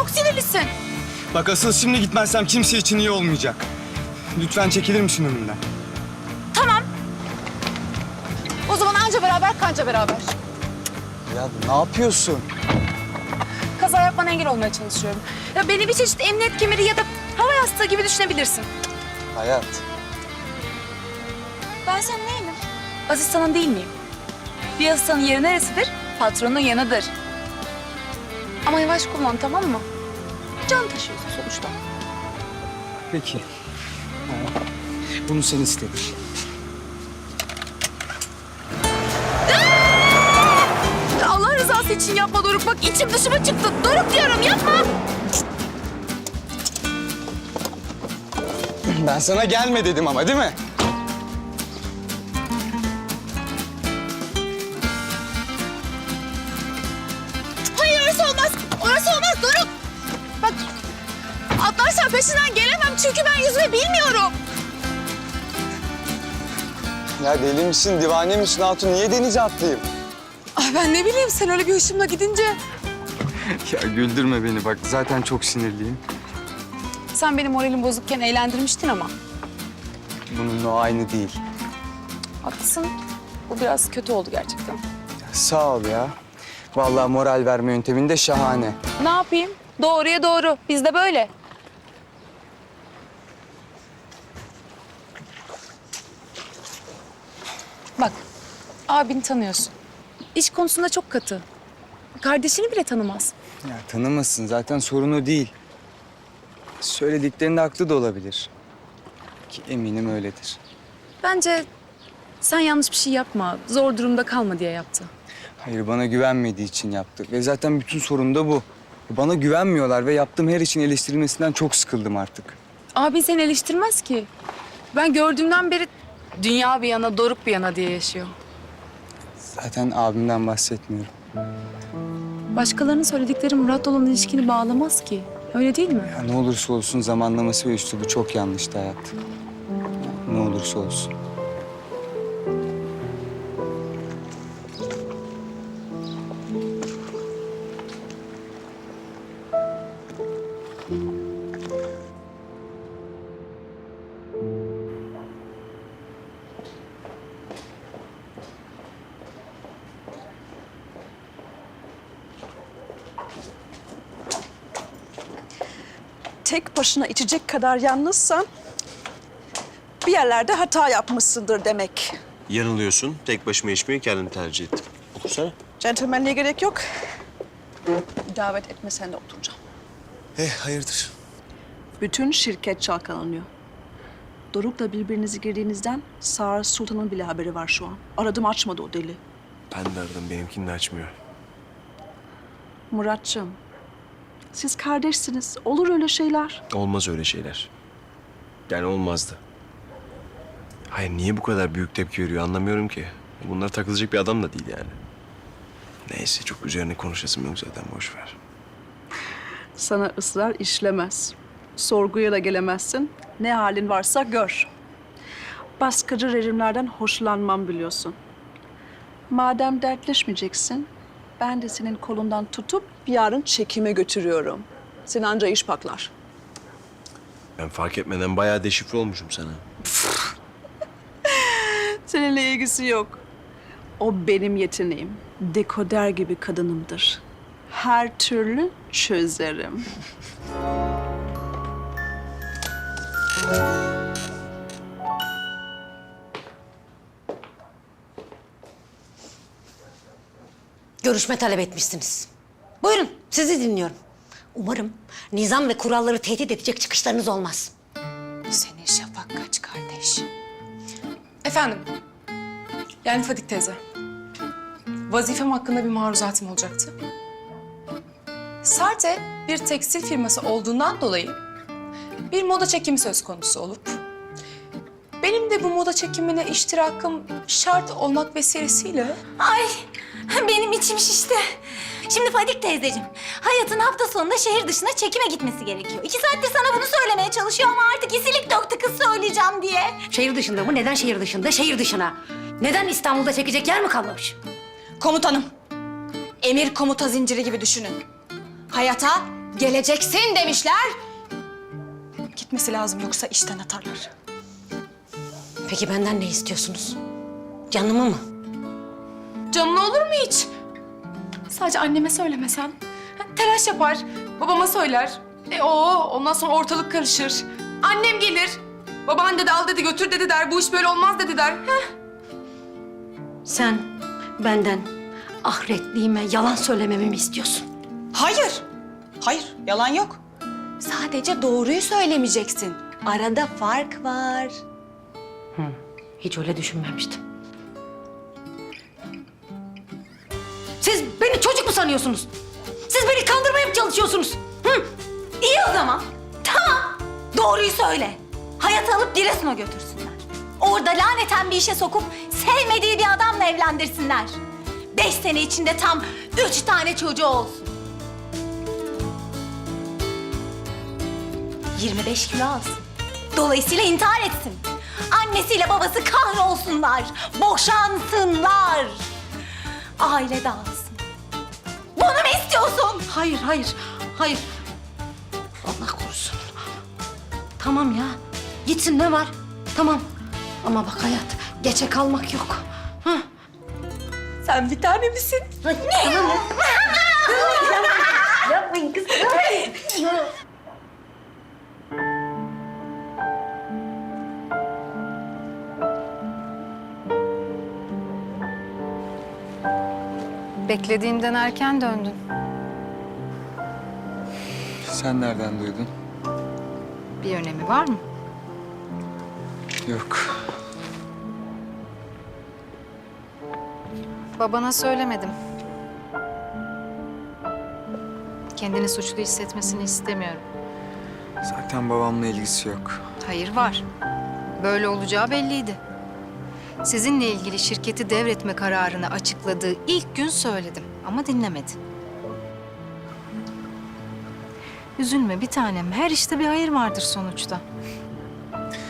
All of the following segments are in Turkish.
Çok sinirlisin. Bak asıl şimdi gitmezsem kimse için iyi olmayacak. Lütfen çekilir misin önümden? Tamam. O zaman anca beraber kanca beraber. Ya ne yapıyorsun? Kaza yapmana engel olmaya çalışıyorum. Ya beni bir çeşit emniyet kemeri ya da hava yastığı gibi düşünebilirsin. Hayat. Ben senin neyim? Asistanın değil miyim? Bir asistanın yeri neresidir? Patronun yanıdır. Ama yavaş kullan tamam mı? Can taşıyorsun sonuçta. Peki. Ha, Bunu sen istedin. Allah rızası için yapma Doruk. Bak içim dışıma çıktı. Doruk diyorum yapma. Ben sana gelme dedim ama değil mi? Atlarsan peşinden gelemem çünkü ben yüzme bilmiyorum. Ya deli misin, divane misin Hatun? Niye denize atlayayım? Ay ben ne bileyim sen öyle bir hoşumla gidince. Ya güldürme beni bak. Zaten çok sinirliyim. Sen benim moralim bozukken eğlendirmiştin ama. Bununla aynı değil. Haklısın. Bu biraz kötü oldu gerçekten. Sağ ol ya. Vallahi moral verme yöntemin de şahane. Ne yapayım? Doğruya doğru. Biz de böyle. Abini tanıyorsun. İş konusunda çok katı. Kardeşini bile tanımaz. Ya tanımasın zaten sorun o değil. Söylediklerinde haklı da olabilir. Ki eminim öyledir. Bence sen yanlış bir şey yapma, zor durumda kalma diye yaptı. Hayır bana güvenmediği için yaptı. Ve zaten bütün sorun da bu. Bana güvenmiyorlar ve yaptığım her işin eleştirilmesinden çok sıkıldım artık. Abin seni eleştirmez ki. Ben gördüğümden beri dünya bir yana, doruk bir yana diye yaşıyor. Zaten abimden bahsetmiyorum. Başkalarının söyledikleri Murat'la olan ilişkini bağlamaz ki. Öyle değil mi? Ya ne olursa olsun zamanlaması ve üslubu çok yanlıştı hayat. Ya ne olursa olsun. Tek başına içecek kadar yalnızsan bir yerlerde hata yapmışsındır demek. Yanılıyorsun. Tek başıma içmeyi kendin tercih ettim. Okusana. Centilmenliğe gerek yok. Davet etmesen de oturacağım. Eh hayırdır? Bütün şirket çalkalanıyor. Doruk'la birbirinizi girdiğinizden Sağır Sultan'ın bile haberi var şu an. Aradım açmadı o deli. Ben de aradım. Benimkini de açmıyor. Muratçım, siz kardeşsiniz. Olur öyle şeyler. Olmaz öyle şeyler. Yani olmazdı. Hayır niye bu kadar büyük tepki veriyor anlamıyorum ki. Bunlar takılacak bir adam da değil yani. Neyse çok üzerine konuşasım yok zaten boş ver. Sana ısrar işlemez. Sorguya da gelemezsin. Ne halin varsa gör. Baskıcı rejimlerden hoşlanmam biliyorsun. Madem dertleşmeyeceksin, ben de senin kolundan tutup yarın çekime götürüyorum. Seni anca iş paklar. Ben fark etmeden bayağı deşifre olmuşum sana. Seninle ilgisi yok. O benim yeteneğim. Dekoder gibi kadınımdır. Her türlü çözerim. Görüşme talep etmişsiniz. Buyurun, sizi dinliyorum. Umarım nizam ve kuralları tehdit edecek çıkışlarınız olmaz. Senin şafak kaç kardeş? Efendim, yani Fadik teyze. Vazifem hakkında bir maruzatım olacaktı. Sarte bir tekstil firması olduğundan dolayı bir moda çekimi söz konusu olup benim de bu moda çekimine iştirakım şart olmak vesilesiyle Ay benim içim şişti. Şimdi Fadik teyzeciğim, Hayat'ın hafta sonunda şehir dışına çekime gitmesi gerekiyor. İki saattir sana bunu söylemeye çalışıyor ama artık isilik döktü kız söyleyeceğim diye. Şehir dışında mı? Neden şehir dışında? Şehir dışına. Neden İstanbul'da çekecek yer mi kalmamış? Komutanım, emir komuta zinciri gibi düşünün. Hayat'a Geleceksin demişler. Gitmesi lazım yoksa işten atarlar. Peki benden ne istiyorsunuz? Canımı mı? Hiç? Sadece anneme söylemesen. Ha, Telaş yapar, babama söyler. E o ondan sonra ortalık karışır. Annem gelir. Baban dedi al dedi götür dedi der. Bu iş böyle olmaz dedi der. Heh. Sen benden ahretliğime yalan söylememi mi istiyorsun? Hayır. Hayır, yalan yok. Sadece doğruyu söylemeyeceksin. Arada fark var. Hiç öyle düşünmemiştim. Siz beni çocuk mu sanıyorsunuz? Siz beni kandırmaya mı çalışıyorsunuz? Hı? İyi o zaman. Tamam. Doğruyu söyle. Hayatı alıp Giresun'a götürsünler. Orada laneten bir işe sokup sevmediği bir adamla evlendirsinler. Beş sene içinde tam üç tane çocuğu olsun. 25 kilo alsın. Dolayısıyla intihar etsin. Annesiyle babası kahrolsunlar. Boşansınlar. Aile dağılsın. Bunu mu istiyorsun? Hayır, hayır, hayır. Allah korusun. Tamam ya. Gitsin ne var? Tamam. Ama bak hayat, geçe kalmak yok. Hı. Sen bir tane misin? Tamam. Beklediğimden erken döndün. Sen nereden duydun? Bir önemi var mı? Yok. Babana söylemedim. Kendini suçlu hissetmesini istemiyorum. Zaten babamla ilgisi yok. Hayır var. Böyle olacağı belliydi. Sizinle ilgili şirketi devretme kararını açıkladığı ilk gün söyledim ama dinlemedi. Üzülme bir tanem. Her işte bir hayır vardır sonuçta.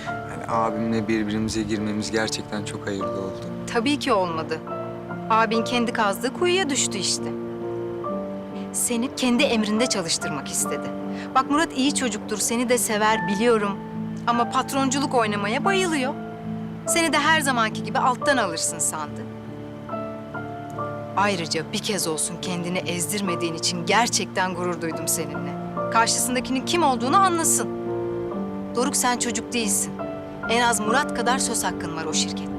Yani abimle birbirimize girmemiz gerçekten çok hayırlı oldu. Tabii ki olmadı. Abin kendi kazdığı kuyuya düştü işte. Seni kendi emrinde çalıştırmak istedi. Bak Murat iyi çocuktur, seni de sever biliyorum. Ama patronculuk oynamaya bayılıyor. Seni de her zamanki gibi alttan alırsın sandı. Ayrıca bir kez olsun kendini ezdirmediğin için gerçekten gurur duydum seninle. Karşısındakinin kim olduğunu anlasın. Doruk sen çocuk değilsin. En az Murat kadar söz hakkın var o şirkette.